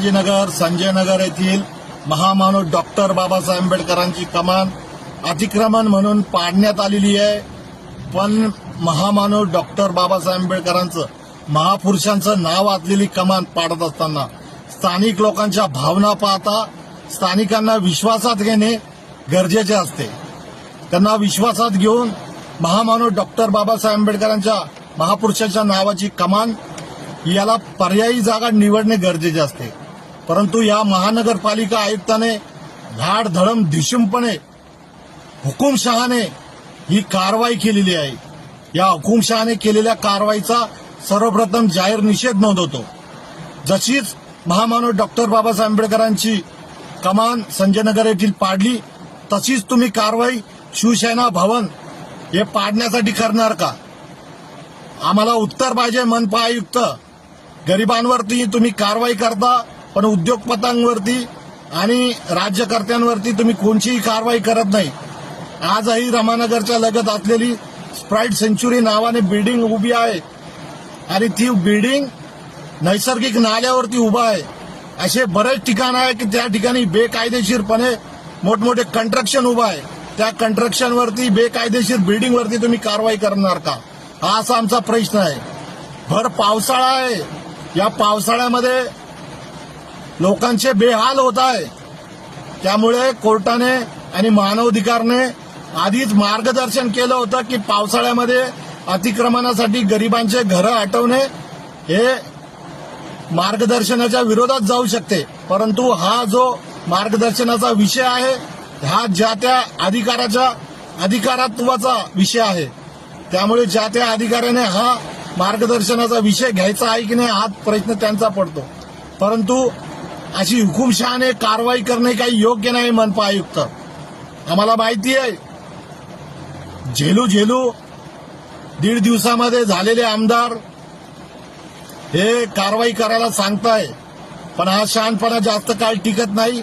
संभाजीनगर संजयनगर येथील महामानव डॉक्टर बाबासाहेब आंबेडकरांची कमान अतिक्रमण म्हणून पाडण्यात आलेली आहे. पण महामानव डॉक्टर बाबासाहेब आंबेडकरांचं महापुरुषांचं नाव आतलेली कमान पाडत असताना स्थानिक लोकांच्या भावना पाहता स्थानिकांना विश्वासात घेणे गरजेचे असते. त्यांना विश्वासात घेऊन महामानव डॉक्टर बाबासाहेब आंबेडकरांच्या महापुरुषाच्या नावाची कमान याला पर्यायी जागा निवडणे गरजेचे असते. परंतु या महानगरपालिका आयुक्ताने धाड धडम धिशूमपणे हुकुमशहाने ही कारवाई केलेली आहे. या हुकुमशहाने केलेल्या कारवाईचा सर्वप्रथम जाहीर निषेध नोंदवतो. जशीच महामानव डॉक्टर बाबासाहेब आंबेडकरांची कमान संजयनगर येथील पाडली तशीच तुम्ही कारवाई शिवसेना भवन हे पाडण्यासाठी करणार का? आम्हाला उत्तर पाहिजे मनपा आयुक्त. गरिबांवरती तुम्ही कारवाई करता पण उद्योगपतांवरती आणि राज्यकर्त्यांवरती तुम्ही कोणचीही कारवाई करत नाही. आजही रमानगरच्या लगत असलेली स्प्राईट सेंच्युरी नावाने बिल्डिंग उभी आहे. आणि ती बिल्डिंग नैसर्गिक नाल्यावरती उभा आहे. असे बरेच ठिकाण आहे की त्या ठिकाणी बेकायदेशीरपणे मोठमोठे कंस्ट्रक्शन उभं आहे. त्या कंट्रक्शनवरती बेकायदेशीर बिल्डिंगवरती तुम्ही कारवाई करणार का? हा असा आमचा प्रश्न आहे. भर पावसाळा आहे. या पावसाळ्यामध्ये लोकांचे बेहाल होत आहे. त्यामुळे कोर्टाने आणि मानवाधिकारने आधीच मार्गदर्शन केलं होतं की पावसाळ्यामध्ये अतिक्रमणासाठी गरिबांचे घरं हटवणे हे मार्गदर्शनाच्या विरोधात जाऊ शकते. परंतु हा जो मार्गदर्शनाचा विषय आहे हा ज्या त्या अधिकाराच्या अधिकारत्वाचा विषय आहे. त्यामुळे ज्या त्या अधिकाऱ्याने हा मार्गदर्शनाचा विषय घ्यायचा आहे की नाही हा प्रश्न त्यांचा पडतो. परंतु अशी हुकुमशहाने कारवाई करणे काही योग्य नाही मनपा आयुक्त. आम्हाला माहिती आहे झेलू झेलू दीड दिवसामध्ये झालेले आमदार हे कारवाई करायला सांगताय पण हा शहाणपणा जास्त काळ टिकत नाही.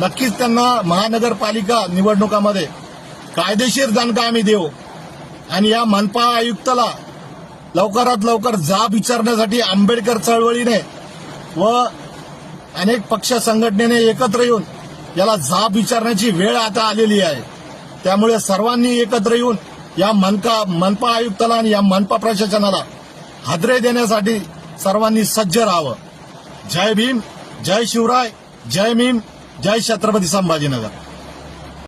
नक्कीच त्यांना महानगरपालिका निवडणुकामध्ये कायदेशीर दणका आम्ही देऊ. आणि या मनपा आयुक्ताला लवकरात लवकर जाब विचारण्यासाठी आंबेडकर चळवळीने व अनेक पक्ष संघटनेने एकत्र येऊन याला जाब विचारण्याची वेळ आता आलेली आहे. त्यामुळे सर्वांनी एकत्र येऊन या मनका मनपा आयुक्ताला आणि या मनपा प्रशासनाला हादरे देण्यासाठी सर्वांनी सज्ज राहावं. जय भीम जय शिवराय जय भीम जय छत्रपती संभाजीनगर.